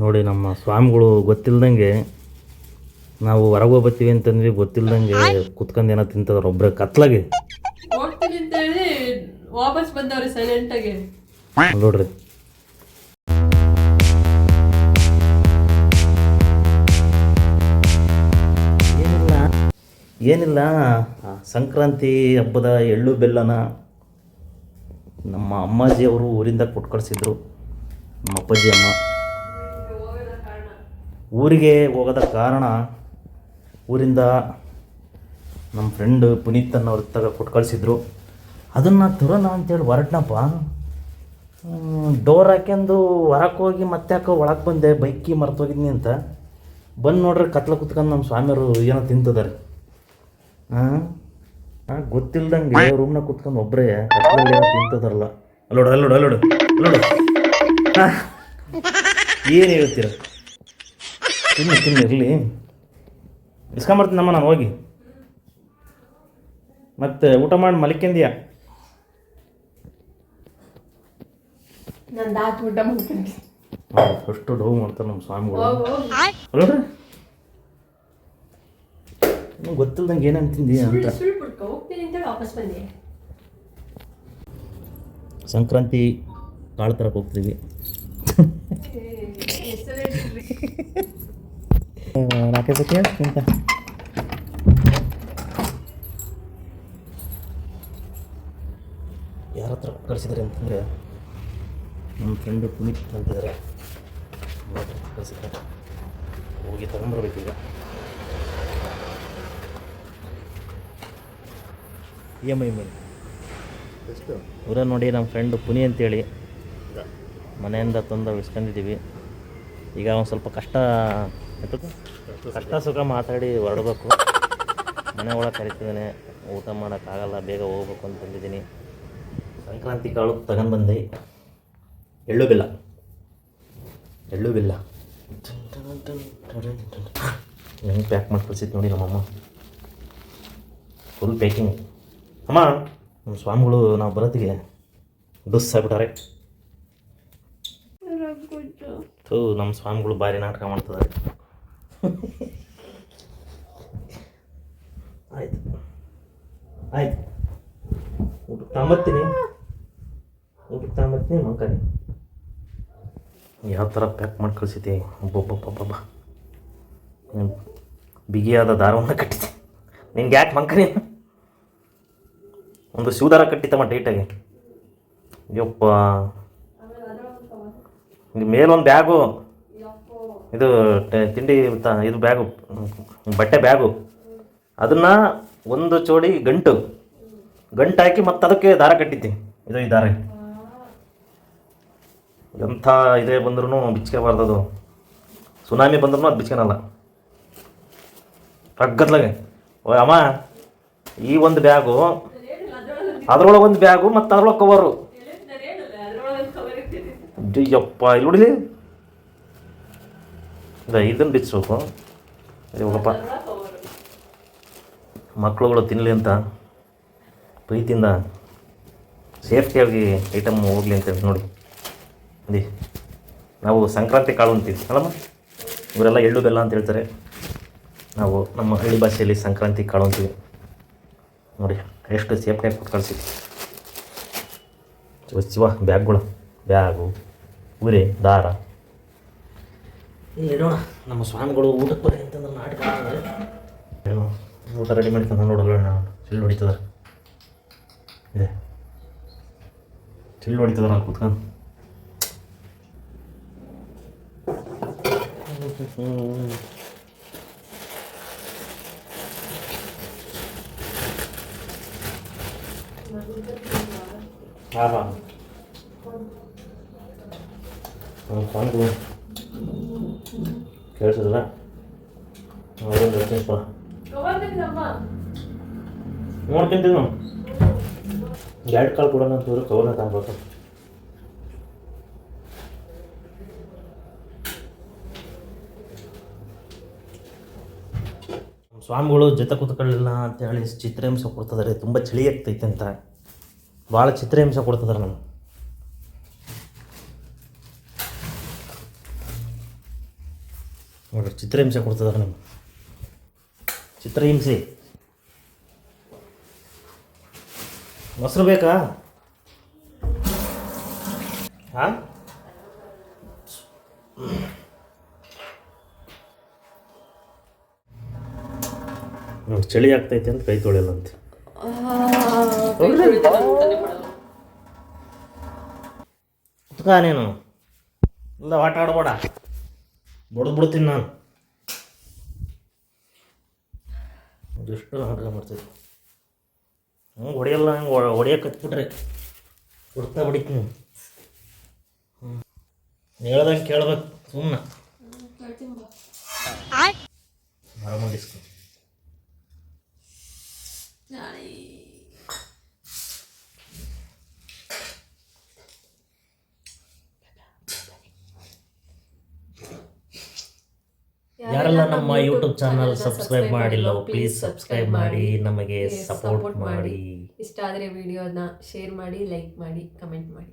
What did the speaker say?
ನೋಡಿ ನಮ್ಮ ಸ್ವಾಮಿಗಳು ಗೊತ್ತಿಲ್ದಂಗೆ ನಾವು ಹೊರಗೆ ಹೋಗ್ಬತ್ತೀವಿ ಅಂತಂದ್ವಿ ಗೊತ್ತಿಲ್ದಂಗೆ ಕುತ್ಕೊಂಡು ಏನೋ ತಿಂತದ್ರ ಒಬ್ಬರ ಕತ್ಲಾಗೆ. ಹೋಗ್ತೀನಿ ಅಂತ ಹೇಳಿ ವಾಪಸ್ ಬಂದವ್ರೆ ಸೈಲೆಂಟಾಗಿ ಅಲ್ಲ್ ನೋಡ್ರಿ. ಏನಿಲ್ಲ ಏನಿಲ್ಲ. ಸಂಕ್ರಾಂತಿ ಹಬ್ಬದ ಎಳ್ಳು ಬೆಲ್ಲನ ನಮ್ಮ ಅಮ್ಮಾಜಿ ಅವರು ಊರಿಂದ ಕೊಟ್ಟು ಕಳಿಸಿದ್ರು. ನಮ್ಮ ಅಪ್ಪಾಜಿ ಅಮ್ಮ. ಊರಿಗೆ ಹೋಗೋದ ಕಾರಣ ಊರಿಂದ ನಮ್ಮ ಫ್ರೆಂಡ್ ಪುನೀತ್ ಅನ್ನೋರು ತಗ ಕೊಟ್ಟು ಕಳಿಸಿದ್ರು. ಅದನ್ನು ತರೋಣ ಅಂತೇಳಿ ಹೊರಟ್ನಪ್ಪ. ಡೋರ್ ಹಾಕ್ಯಂದು ಹೊರಕ್ಕೆ ಹೋಗಿ ಮತ್ತೆ ಹಾಕೋ ಒಳಗೆ ಬಂದೆ ಬೈಕಿ ಮರ್ತೋಗಿದ್ನಿ ಅಂತ. ಬಂದು ನೋಡ್ರಿ ಕತ್ಲ ಕುತ್ಕೊಂಡು ನಮ್ಮ ಸ್ವಾಮಿಯವರು ಏನೋ ತಿಂತಿದ್ದಾರೆ ಹಾಂ? ಹಾಂ ಗೊತ್ತಿಲ್ದಂಗೆ ರೂಮ್ನಾಗ ಕುತ್ಕೊಂಡು ಒಬ್ಬರೇ ಕತ್ಲಲ್ಲಿ ಏನೋ ತಿಂತದಾರಲ್ಲ. ಅಲ್ಲೋಡು ಅಲ್ಲೋಡು ಅಲ್ಲೋಡು ಅಲ್ಲೋಡು. ಹಾಂ. ಏನು ಹೇಳ್ತೀರ? ತಿನ್ನಿ ತಿನ್ನಿ ಇರಲಿ. ಇಸ್ಕೊಂಬರ್ತೀನಮ್ಮ ನಾನು ಹೋಗಿ. ಮತ್ತೆ ಊಟ ಮಾಡಿ ಮಲಿಕೆಂದಿಯ ಫಸ್ಟು ಡೌ ಮಾಡ್ತಾರೆ ನಮ್ಮ ಸ್ವಾಮಿಗಳು. ನಿಮ್ಗೆ ಗೊತ್ತಿಲ್ದಂಗೆ ಏನೇನು ತಿಂದಿ ಅಂತ. ಸುಳ್ಳು ಸುಳ್ಳು ಬಿಡ್ಕೊ ಹೋಗ್ತೀನಿ ಅಂತ ವಾಪಸ್ ಬಂದೆ. ಸಂಕ್ರಾಂತಿ ಕಾಳು ತರಕ್ಕೆ ಹೋಗ್ತೀವಿ. ನಾಲ್ಕೇ ಸತಿ ಅಂತ ಯಾರ ಹತ್ರ ಕಳಿಸಿದ್ರೆ ಅಂತಂದರೆ ನಮ್ಮ ಫ್ರೆಂಡು ಪುನೀತ್ ಅಂತಿದ್ದಾರೆ ಕಳಿಸಿದ್ದಾರೆ ಹೋಗಿ ತಗೊಂಬರ್ಬೇಕೀಗ ಇ ಎಂ ಐ ಮೇಲೆ ಊರ ನೋಡಿ ನಮ್ಮ ಫ್ರೆಂಡು ಪುನಿ ಅಂತೇಳಿ ಮನೆಯಿಂದ ತಂದು ಇಸ್ಕೊಂಡಿದ್ದೀವಿ ಈಗ ಒಂದು ಸ್ವಲ್ಪ ಕಷ್ಟ ಕಷ್ಟ ಸುಖ ಮಾತಾಡಿ ಹೊರಡಬೇಕು. ಮನೆ ಒಳಗೆ ಕರಿತಿದ್ದೇನೆ. ಊಟ ಮಾಡೋಕ್ಕಾಗಲ್ಲ ಬೇಗ ಹೋಗ್ಬೇಕು ಅಂತ ಬಂದಿದ್ದೀನಿ ಸಂಕ್ರಾಂತಿ ಕಾಳು ತಗೊಂಡು ಬಂದೆ. ಎಳ್ಳು ಬೆಲ್ಲ. ಎಳ್ಳು ಬೆಲ್ಲ. ಹೆಂಗೆ ಪ್ಯಾಕ್ ಮಾಡಿ ಕಳ್ಸಿದ್ದು ನೋಡಿ ನಮ್ಮಮ್ಮ. ಫುಲ್ ಪ್ಯಾಕಿಂಗ್ ಅಮ್ಮ ನಮ್ಮ ಸ್ವಾಮಿಗಳು ನಾವು ಬರೋದಿಗೆ ಡುಸ್ ಆಗ್ಬಿಟ್ಟಾರೆ. ಥೂ ನಮ್ಮ ಸ್ವಾಮಿಗಳು ಭಾರಿ ನಾಟಕ ಮಾಡ್ತಿದ್ದಾರೆ ಆಯ್ತು. ಆಯ್ತು. ಊಟಕ್ಕೆ ತಾಂಬತ್ತೀನಿ. ಊಟಕ್ಕೆ ತಗೊಂಬತ್ತೀನಿ ಮಂಕರಿ. ಯಾವ ಥರ ಪ್ಯಾಕ್ ಮಾಡಿ ಕಳಿಸಿದ್ದೆ? ಒಬ್ಬೊಬ್ಬೊಬ್ಬೊಬ್ಬ ಬಿಗಿಯಾದ ದಾರವನ್ನು ಕಟ್ಟಿದ್ದೆ. ನಿನ್ಗೆ ಯಾಕೆ ಮಂಕರಿ? ಒಂದು ಶಿವದಾರ ಕಟ್ಟಿತಮ್ಮ ಟೈಟಾಗಿ ಯಪ್ಪ. ಮೇಲೊಂದು ಬ್ಯಾಗು ಇದು ತಿಂಡಿ ಇದು ಬ್ಯಾಗು, ಬಟ್ಟೆ ಬ್ಯಾಗು. ಅದನ್ನು ಒಂದು ಚೋಡಿ ಗಂಟು ಗಂಟು ಹಾಕಿ ಮತ್ತೆ ಅದಕ್ಕೆ ದಾರ ಕಟ್ಟಿದ್ದೆ. ಇದು ಈ ದಾರ. ಎಂಥ ಇದೇ ಬಂದ್ರೂ ಬಿಚ್ಕೋಬಾರ್ದು ಅದು ಸುನಾಮಿ ಬಂದ್ರೂ ಅದು ಬಿಚ್ಕೊಳಲ್ಲ ರಗ್ಗದ್ಲಾಗೆ ಓ, ಅಮ್ಮ, ಈ ಒಂದು ಬ್ಯಾಗು, ಅದ್ರೊಳಗೆ ಒಂದು ಬ್ಯಾಗು ಮತ್ತು ಅದ್ರೊಳಗೆ ಕವರು ಅಯ್ಯಪ್ಪ, ಇಲ್ಲಿ ನೋಡಿಲಿ? ಇದನ್ನು ಬಿಚ್ಚಬೇಕು ಇವಾಗಪ್ಪ ಮಕ್ಕಳುಗಳು ತಿನ್ನಲಿ ಅಂತ ಪ್ರೀತಿಯಿಂದ ಸೇಫ್ಟಿಯಾಗಿ ಐಟಮ್ ಹೋಗಲಿ ಅಂತೇಳಿ ನೋಡಿ. ಅದೇ ನಾವು ಸಂಕ್ರಾಂತಿ ಕಾಳು ಅಂತೀವಿ, ಅಲ್ಲಮ್ಮ? ಇವರೆಲ್ಲ ಎಳ್ಳು ಬೆಲ್ಲ ಅಂತ ಹೇಳ್ತಾರೆ. ನಾವು ನಮ್ಮ ಹಳ್ಳಿ ಭಾಷೆಯಲ್ಲಿ ಸಂಕ್ರಾಂತಿ ಕಾಳು ಅಂತೀವಿ. ನೋಡಿ, ಎಷ್ಟು ಸೇಫ್ಟಿಯಾಗಿ ಕೊಟ್ಟು ಕಳಿಸಿದ್ವಿ. ಬ್ಯಾಗ್ಗಳು. ಬ್ಯಾಗು, ಉರೆ, ದಾರ. ಇಲ್ಲಿ ಇಡೋಣ ನಮ್ಮ ಸ್ವಾಮಿಗಳು ಊಟಕ್ಕೆ ಬರ್ರಿ ಅಂತಂದ್ರೆ ನಾಟಕ ಊಟ ರೆಡಿ ಮಾಡ್ಕೊಂಡು ನೋಡಲ್ಲ ನಾವು ಚಿಲ್ಲು ಹೊಡಿತದ. ಇದೆ. ಚಿಲ್ಲು ಹೊಡಿತದ ನಾವು ಕೂತ್ಕೊಂಡು ಹಾಂ ಹಾಂ ಸ್ವಾಮಿಗಳು. ಕೇಳಿಸಿದ್ರ? ಹೇಳ್ತೀನಿ ಸ್ವ ನೋಡ್ತೀನಿ ನಾವು ಎರಡು ಕಾಲು ಕೊಡೋಣ ಅಂತಂದ್ರೆ ಕವರ್ನ ತಗೊಬೇಕು ಸ್ವಾಮಿಗಳು ಜೊತೆ ಕೂತ್ಕೊಳ್ಳಿಲ್ಲ ಅಂತ ಹೇಳಿ ಚಿತ್ರಹಿಂಸೆ ಕೊಡ್ತಿದ್ದಾರೆ ತುಂಬ ಚಳಿ ಆಗ್ತೈತೆ ಅಂತ. ಭಾಳ ಚಿತ್ರಹಿಂಸೆ ಕೊಡ್ತಿದ್ದಾರೆ ನಮ್ಗೆ. ನೋಡ್ರಿ ಚಿತ್ರಹಿಂಸೆ ಕೊಡ್ತದ ನಿಮ್ಗೆ. ಚಿತ್ರಹಿಂಸೆ ಮೊಸರು ಬೇಕಾ? ಹಾಂ? ನೋಡಿ ಚಳಿ ಆಗ್ತೈತೆ ಅಂತ ಕೈ ತೊಳೆಯಲ್ಲಂತೆ. ಅಂತ ನೀನು. ಇಲ್ಲ, ಆಟ ಆಡ್ಬೇಡ. ಬಡ್ದು ಬಿಡ್ತೀನಿ ನಾನು. ಅದೆಷ್ಟು ಹಗ್ಗ ಮಾಡ್ತೀವಿ ಹಂಗೆ ಹೊಡೆಯಲ್ಲ ಹಂಗೆ ಹೊಡೆಯಕ್ಕೆ ಹತ್ಬಿಟ್ರೆ ಕೊಡ್ತಾ ಬಿಡಿತೀನಿ ಹ್ಞೂ ಹೇಳ್ದಂಗೆ ಕೇಳ್ಬೇಕು ಸುಮ್ಮನೆ ಆರಾಮಾಗಿ ಯಾರೆಲ್ಲ ನಮ್ಮ ಯೂಟ್ಯೂಬ್ ಚಾನಲ್ ಸಬ್ಸ್ಕ್ರೈಬ್ ಮಾಡಿಲ್ಲ ಪ್ಲೀಸ್ ಸಬ್ಸ್ಕ್ರೈಬ್ ಮಾಡಿ ನಮಗೆ ಸಪೋರ್ಟ್ ಮಾಡಿ. ಇಷ್ಟ ಆದರೆ ವಿಡಿಯೋನ ಶೇರ್ ಮಾಡಿ ಲೈಕ್ ಮಾಡಿ ಕಮೆಂಟ್ ಮಾಡಿ.